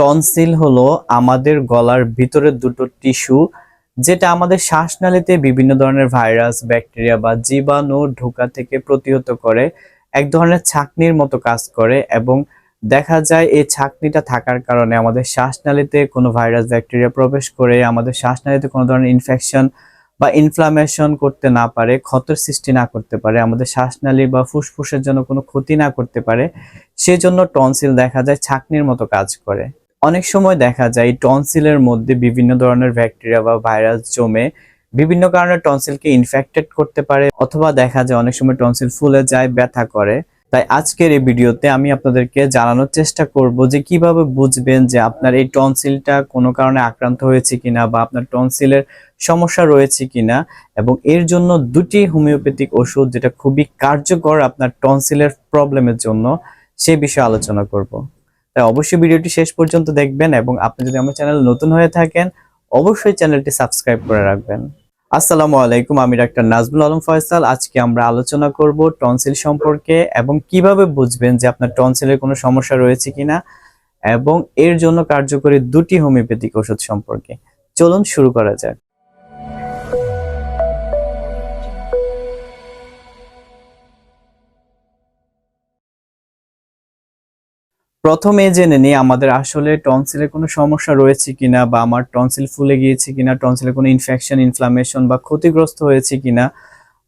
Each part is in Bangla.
টনসিল হলো আমাদের গলার ভিতরের দুটো টিস্যু, যেটা আমাদের শ্বাসনালীতে বিভিন্ন ধরনের ভাইরাস, ব্যাকটেরিয়া বা জীবাণু ঢোকা থেকে প্রতিহত করে, এক ধরনের ছাকনির মতো কাজ করে এবং দেখা যায় এই ছাকনিটা থাকার কারণে আমাদের শ্বাসনালীতে কোনো ভাইরাস, ব্যাকটেরিয়া প্রবেশ করে আমাদের শ্বাসনালীতে কোনো ধরনের ইনফেকশন বা ইনফ্লামেশন করতে না পারে, ক্ষতের সৃষ্টি না করতে পারে, আমাদের শ্বাসনালী বা ফুসফুসের জন্য কোনো ক্ষতি না করতে পারে, সেজন্য টনসিল দেখা যায় ছাকনির মতো কাজ করে। অনেক সময় দেখা যায় টনসিলের মধ্যে বিভিন্ন ধরনের ব্যাকটেরিয়া বা ভাইরাস জমে বিভিন্ন কারণে টনসিলকে ইনফেক্টেড করতে পারে অথবা দেখা যায় অনেক সময় টনসিল ফুলে যায়, ব্যথা করে। তাই আজকের এই ভিডিওতে আমি আপনাদেরকে জানানোর চেষ্টা করব যে কীভাবে বুঝবেন যে আপনার এই টনসিলটা কোনো কারণে আক্রান্ত হয়েছে কিনা বা আপনার টনসিলের সমস্যা রয়েছে কিনা এবং এর জন্য দুটি হোমিওপ্যাথিক ওষুধ যেটা খুবই কার্যকর আপনার টনসিলের প্রবলেমের জন্য সে বিষয়ে আলোচনা করব। তাই অবশ্যই ভিডিওটি শেষ পর্যন্ত দেখবেন এবং আপনি যদি আমার চ্যানেল নতুন হয়ে থাকেন, অবশ্যই চ্যানেলটি সাবস্ক্রাইব করে রাখবেন। আসসালামু আলাইকুম, আমি ডাক্তার নাজমুল আলম ফয়সাল। আজকে আমরা আলোচনা করব টনসিল সম্পর্কে এবং কীভাবে বুঝবেন যে আপনার টনসিলের কোনো সমস্যা রয়েছে কিনা এবং এর জন্য কার্যকরী দুটি হোমিওপ্যাথিক ওষুধ সম্পর্কে। চলুন শুরু করা যাক। প্রথমে জেনে নিই, আমাদের আসলে টনসিলে কোনো সমস্যা রয়েছে কিনা বা আমার টনসিল ফুলে গিয়েছে কিনা টনসিলের কোনো ইনফেকশন ইনফ্লামেশন বা ক্ষতিগ্রস্ত হয়েছে কিনা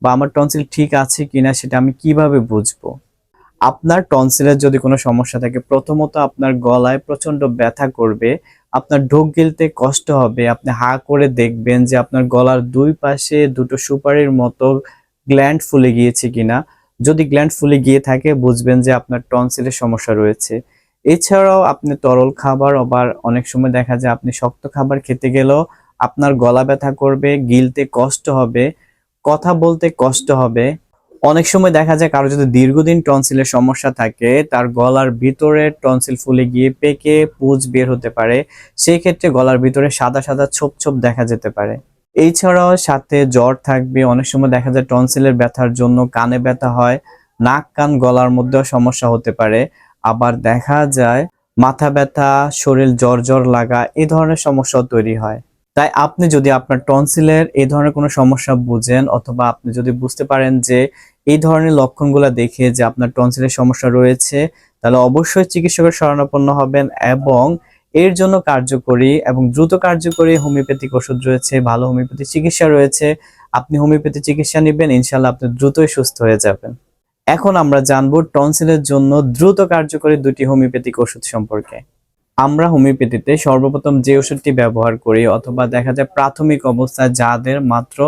বা আমার টনসিল ঠিক আছে কিনা সেটা আমি কীভাবে বুঝব? আপনার টনসিলের যদি কোনো সমস্যা থাকে, প্রথমত আপনার গলায় প্রচণ্ড ব্যথা করবে, আপনার ঢোক গিলতে কষ্ট হবে, আপনি হা করে দেখবেন যে আপনার গলার দুই পাশে দুটো সুপারির মতো গ্ল্যান্ড ফুলে গিয়েছে কিনা। যদি গ্ল্যান্ড ফুলে গিয়ে থাকে, বুঝবেন যে আপনার টনসিলের সমস্যা রয়েছে। এছাড়াও আপনি তরল খাবার, আবার অনেক সময় দেখা যায় আপনি শক্ত খাবার খেতে গেলেও আপনার গলা ব্যথা করবে, গিলতে কষ্ট হবে, কথা বলতে কষ্ট হবে। অনেক সময় দেখা যায় কারও যদি দীর্ঘদিন টনসিলের সমস্যা থাকে, তার গলার ভিতরে টনসিল ফুলে গিয়ে পেকে পুজ বের হতে পারে। সেই ক্ষেত্রে গলার ভিতরে সাদা সাদা ছোপ ছোপ দেখা যেতে পারে। এছাড়াও সাথে জ্বর থাকবে, অনেক সময় দেখা যায় টনসিলের ব্যথার জন্য কানে ব্যথা হয়, নাক কান গলার মধ্যেও সমস্যা হতে পারে। আবার দেখা যায় মাথা ব্যথা, শরীর জ্বর জ্বর লাগা এই ধরনের সমস্যাও তৈরি হয়। তাই আপনি যদি আপনার টনসিলের এই ধরনের কোনো সমস্যা বুঝেন অথবা আপনি যদি বুঝতে পারেন যে এই ধরনের লক্ষণগুলো দেখে যে আপনার টনসিলের সমস্যা রয়েছে, তাহলে অবশ্যই চিকিৎসকের শরণাপন্ন হবেন এবং এর জন্য কার্যকরী এবং দ্রুত কার্যকরী হোমিওপ্যাথিক ওষুধ রয়েছে, ভালো হোমিওপ্যাথি চিকিৎসা রয়েছে। আপনি হোমিওপ্যাথি চিকিৎসা নেবেন ইনশাল্লাহ আপনি দ্রুতই সুস্থ হয়ে যাবেন। এখন আমরা জানব টনসিলের জন্য দ্রুত কার্যকরী দুটি হোমিওপ্যাথিক ওষুধ সম্পর্কে। আমরা হোমিওপ্যাথিতে সর্বপ্রথম যে ওষুধটি ব্যবহার করি অথবা দেখা যায় প্রাথমিক অবস্থায় যাদের মাত্র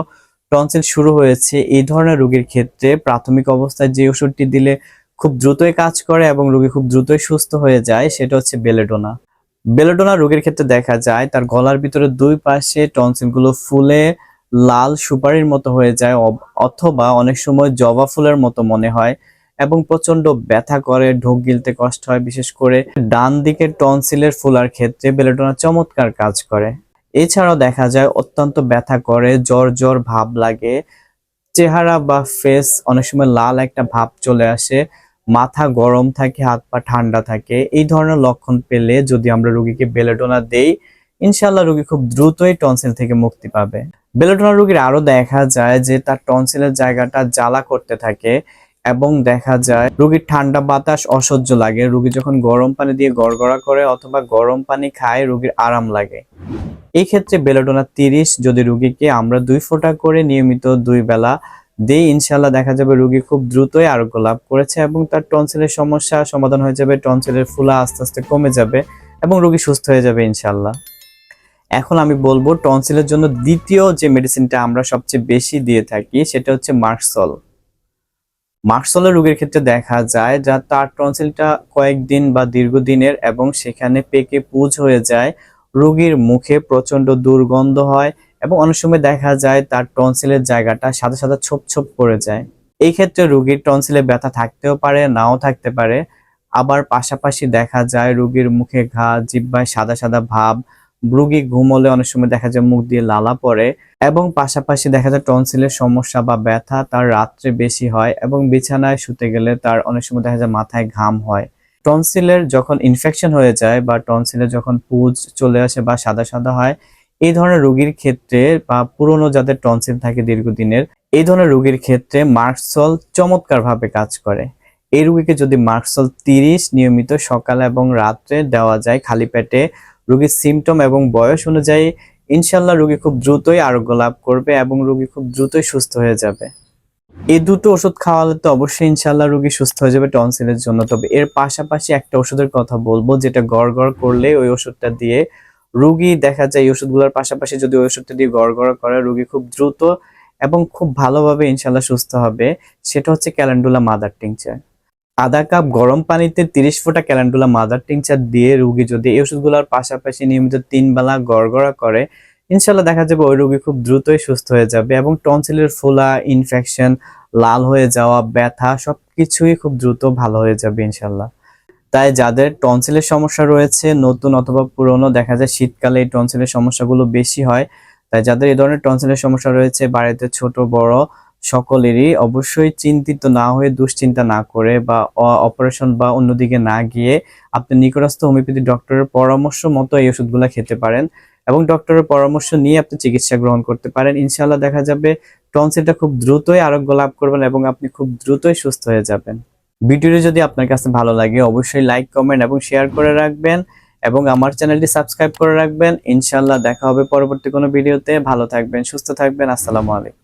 টনসিল শুরু হয়েছে, এই ধরনের রোগীর ক্ষেত্রে প্রাথমিক অবস্থায় যে ওষুধটি দিলে খুব দ্রুতই কাজ করে এবং রোগী খুব দ্রুতই সুস্থ হয়ে যায়, সেটা হচ্ছে বেলেডোনা। বেলেডোনা রোগীর ক্ষেত্রে দেখা যায় তার গলার ভিতরে দুই পাশে টনসিলগুলো ফুলে লাল সুপারির মতো হয়ে যায় অথবা অনেক সময় জবা ফুলের মতো মনে হয় এবং প্রচণ্ড ব্যথা করে, ঢোক গিলতে কষ্ট হয়। বিশেষ করে ডান দিকের টনসিলের ফুলার ক্ষেত্রে বেলেডোনা চমৎকার কাজ করে। এছাড়াও দেখা যায়, অত্যন্ত ব্যথা করে, জ্বর জ্বর ভাব লাগে, চেহারা বা ফেস অনেক সময় লাল একটা ভাব চলে আসে, মাথা গরম থাকে, হাত পা ঠান্ডা থাকে। এই ধরনের লক্ষণ পেলে যদি আমরা রুগীকে বেলেডোনা দেই ইনশাল্লাহ রুগী খুব দ্রুতই টনসিল থেকে মুক্তি পাবে। বেলেডোনা রোগীর আরও দেখা যায় যে তার টনসিলের জায়গাটা জ্বালা করতে থাকে এবং দেখা যায় রোগীর ঠান্ডা বাতাস অসহ্য লাগে। রোগী যখন গরম পানি দিয়ে গড়গড়া করে অথবা গরম পানি খায়, রোগীর আরাম লাগে। এই ক্ষেত্রে বেলেডোনা তিরিশ, যদি রোগীকে আমরা দুই ফোঁটা করে নিয়মিত দুই বেলা দিয়ে ইনশাল্লাহ দেখা যাবে রোগী খুব দ্রুতই আরোগ্য লাভ করেছে এবং তার টনসিলের সমস্যা সমাধান হয়ে যাবে, টনসিলের ফুলা আস্তে আস্তে কমে যাবে এবং রোগী সুস্থ হয়ে যাবে ইনশাল্লাহ এখন আমি বলব টনসিলের জন্য দ্বিতীয় যে মেডিসিনটা আমরা সবচেয়ে বেশি দিয়ে থাকি, সেটা হচ্ছে মার্কসল মার্কসলের রোগীর ক্ষেত্রে দেখা যায় যা তার টনসিলটা কয়েকদিন বা দীর্ঘদিনের এবং সেখানে পেকে পুজ হয়ে যায়, রোগীর মুখে প্রচণ্ড দুর্গন্ধ হয় এবং অনেক সময় দেখা যায় তার টনসিলের জায়গাটা সাদা সাদা ছোপ ছোপ পড়ে যায়। এই ক্ষেত্রে রোগীর টনসিলে ব্যথা থাকতেও পারে, নাও থাকতে পারে। আবার পাশাপাশি দেখা যায় রোগীর মুখে ঘা, জিব্বায় সাদা সাদা ভাব রোগী ঘুমলে অনেক সময় দেখা যায় মুখ দিয়ে লালা পড়ে এবং পাশাপাশি দেখা যায় টনসিলের সমস্যা বা ব্যথা তার রাত্রে বেশি হয় এবং বিছানায় শুতে গেলে তার অনেক সময় দেখা যায় মাথায় ঘাম হয়। টনসিলের যখন ইনফেকশন হয়ে যায় বা টনসিলের যখন পুজ চলে আসে বা সাদা সাদা হয়, এই ধরনের রোগীর ক্ষেত্রে বা পুরনো যাদের টনসিল থাকে দীর্ঘদিনের, এই ধরনের রোগীর ক্ষেত্রে মার্কসল চমৎকারভাবে কাজ করে। এই রোগীকে যদি মার্কসল তিরিশ নিয়মিত সকালে এবং রাত্রে দেওয়া যায় খালি পেটে রোগীর সিমটম এবং বয়স অনুযায়ী ইনশাল্লাহ রোগী খুব দ্রুতই আরোগ্য লাভ করবে এবং রোগী খুব দ্রুতই সুস্থ হয়ে যাবে। এই দুটো ওষুধ খাওয়ালে তো অবশ্যই ইনশাল্লাহ রোগী সুস্থ হয়ে যাবে টনসিলের জন্য। তবে এর পাশাপাশি একটা ওষুধের কথা বলব, যেটা গড় গড় করলে ওই ওষুধটা দিয়ে রুগী দেখা যায় এই ওষুধগুলোর পাশাপাশি যদি ওই ওষুধটা দিয়ে গড় গড় করে, রুগী খুব দ্রুত এবং খুব ভালোভাবে ইনশাল্লাহ সুস্থ হবে। সেটা হচ্ছে ক্যালেন্ডুলা মাদার টিংচার। আধা কাপ গরম পানিতে তিরিশ ফোঁটা ক্যালেন্ডুলা মাদার টিংচার দিয়ে রুগী যদি এই ওষুধগুলোর পাশাপাশি নিয়মিত তিন বেলা গড়গড়া করে, ইনশাল্লাহ দেখা যাবে ওই রোগী খুব দ্রুতই সুস্থ হয়ে যাবে এবং টনসিলের ফোলা ইনফেকশন লাল হয়ে যাওয়া, ব্যথা সবকিছুই খুব দ্রুত ভালো হয়ে যাবে ইনশাল্লাহ। তাই যাদের টনসিলের সমস্যা রয়েছে, নতুন অথবা পুরনো, দেখা যায় শীতকালে এই টনসিলের সমস্যাগুলো বেশি হয়। তাই যাদের এই ধরনের টনসিলের সমস্যা রয়েছে, বাড়িতে ছোট, বড় সকলেরই অবশ্যই চিন্তিত না হয়ে, দুশ্চিন্তা না করে বা অপারেশন বা অন্যদিকে না গিয়ে আপনি নিকটস্থ হোমিওপ্যাথি ডক্টরের পরামর্শ মতো এই ওষুধগুলো খেতে পারেন এবং ডক্টরের পরামর্শ নিয়ে আপনি চিকিৎসা গ্রহণ করতে পারেন। ইনশাআল্লাহ দেখা যাবে টনসিলটা খুব দ্রুতই আরোগ্য লাভ করবেন এবং আপনি খুব দ্রুতই সুস্থ হয়ে যাবেন। ভিডিওটি যদি আপনার কাছে ভালো লাগে, অবশ্যই লাইক কমেন্ট এবং শেয়ার করে রাখবেন এবং আমার চ্যানেলটি সাবস্ক্রাইব করে রাখবেন। ইনশাআল্লাহ দেখা হবে পরবর্তী কোনো ভিডিওতে। ভালো থাকবেন, সুস্থ থাকবেন। আসসালামু আলাইকুম।